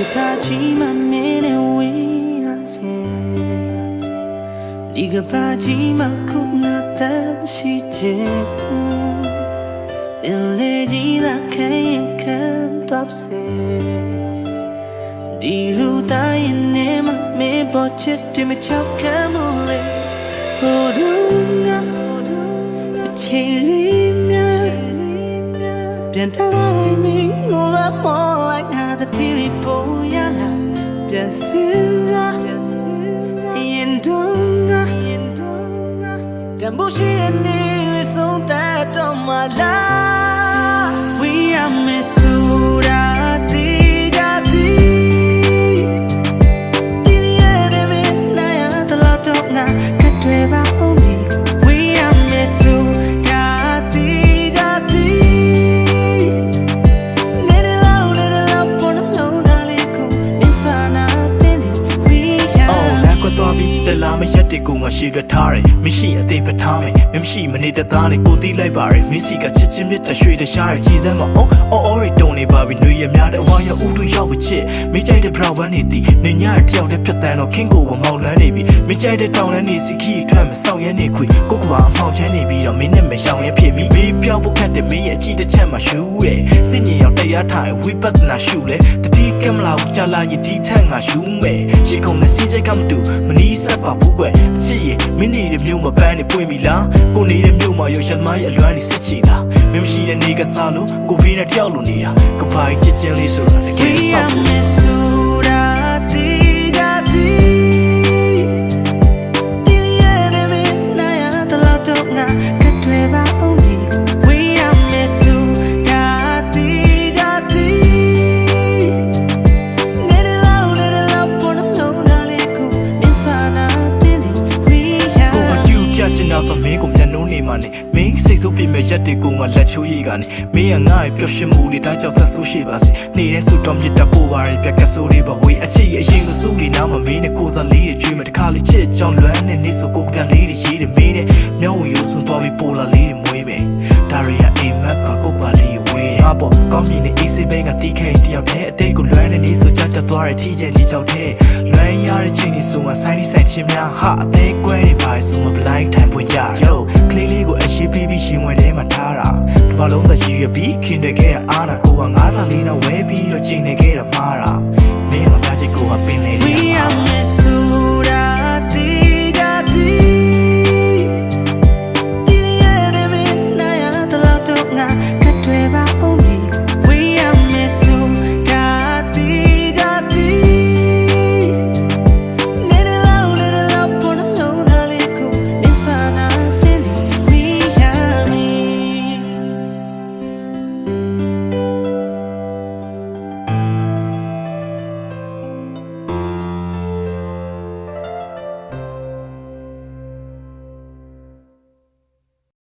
ကပါချီမမင်းနဲ့ဝေးရစေဒီကပါချီမခုနာတမရှိချင်ပင်လေကြီးလာခဲရင်ခံတော့စေဒီလူတိုင်းနဲ့မမေပေါ်ချစ်တယ်မချောက်ခံမ ပြန်တလာလိုက်မင်းငိုလာမောလိုက်ငါတတိရီပေါ်ရလာပြန်စင်စားပြန်စင်စားရင်ဒူငါရင်ဒူငါတမိုးရှိနေဆုံးတဲ့တော့မလား We are Missouri တီ သွားပြီးတလားမရက်တဲ့ကိုငါရှေ့ပြထားတယ်မရှိအသေးပထားမယ်မမရှိမနေတဲ့သားနဲ့ကိုတီးလိုက်ပါရယ်မစီကချစ်ချင်းမြတ်တရွှေတရှားရကြည်စမ်းမအောင်အော်အော်ရီတုံနေပါပြီနှွေရများတဲ့ဝါရဥတုရောက်ချစ်မိကြိုက်တဲ့ဘရောင်ဝမ်းနေတီနေညတယောက်တည်းဖြတ်တန်းတော့ခင်းကိုဝမောက်လန်းနေပြီမိကြိုက်တဲ့တောင်လန်းနေစီခီထွက်မဆောက်ရဲနေခွေကိုကဘာအမောက်ချမ်းနေပြီးတော့မင်းနဲ့မရှောင်ရင်ဖြစ်မိမိပြောက်ဖို့ခတ်တဲ့မင်းရဲ့အချီတစ်ချက်မှရှူတဲ့စင်ကြီးရောက်တရားထိုင်ဝိပဿနာရှုလေတတိကမလာဘူးကြာလာရင်ဒီ ထက်ငါရှူမယ်ရေကုန်တဲ့စီးစိတ်ကမတူမနီးဆက်ပါဘူးကွယ်အချစ်ရဲ့မင်းနေတဲ့မြို့မပန်းနေပွင့်ပြီလားကိုနေတဲ့မြို့မှာရောရှမ်းမရဲ့အလွမ်းနေစစ်ချီလားမင်းမရှိတဲ့နေကစားလို့ကိုဖေးနဲ့တယောက်လိုနေတာကပိုင်ချစ်ချင်းလေးဆိုတာတကယ် We ဆောက် are နှုံးနေမှနဲ့မင်းစိတ်ဆိုးပြမဲ့ရက်တွေကိုငါလက်ချိုးရည်ကနေမင်းရငါ့ရဲ့ပျော်ရွှင်မှုတွေဒါကြောင့်သက်ဆိုးရှိပါစေနေတဲ့ဆူတော်မြတ်တပိုးပါရပြက်ကဆိုးတွေပါဝေးအချစ်ရဲ့အရင်ကစိုးလေးနားမှာမင်းနဲ့ကိုယ်စားလေးတွေကျွေးမယ်တခါလေးချစ်ကြောင်လွမ်းနေနေဆိုကိုကပြန်လေးတွေရေးတယ်မင်းနဲ့မျောဝရိုးစွန်းသွားပြီးပိုလာလေးတွေမွေးမယ်ဒါရီယာအိမ်မက်ပါကိုကပါလေးဝေးငါပေါ့ကောင်းမြင်တဲ့ AC ဘင်းကတီးခဲတယောက်တည်းအတိတ်ကိုလွမ်းနေနေဆိုကြကြသွားတဲ့ထီးချင်ကြီးချောက်တဲ့လွမ်းရတဲ့ချိန်ကြီးဆိုမှဆိုင်ဒီဆိုင်ချင်းများဟာအသေးကွဲနေပါဆိုမှ blind time ပွင့်ကြ yo ကလေးလေးကိုအ ရှိပြီးပြီးရင်ဝင်ထဲမှာထားတာဒီဘာလုံးသက်ရည်ရပြီးခင်တဲ့ခဲ့အားနာကိုကငါးသာလေးနဲ့ဝဲပြီးတော့ချိန်နေ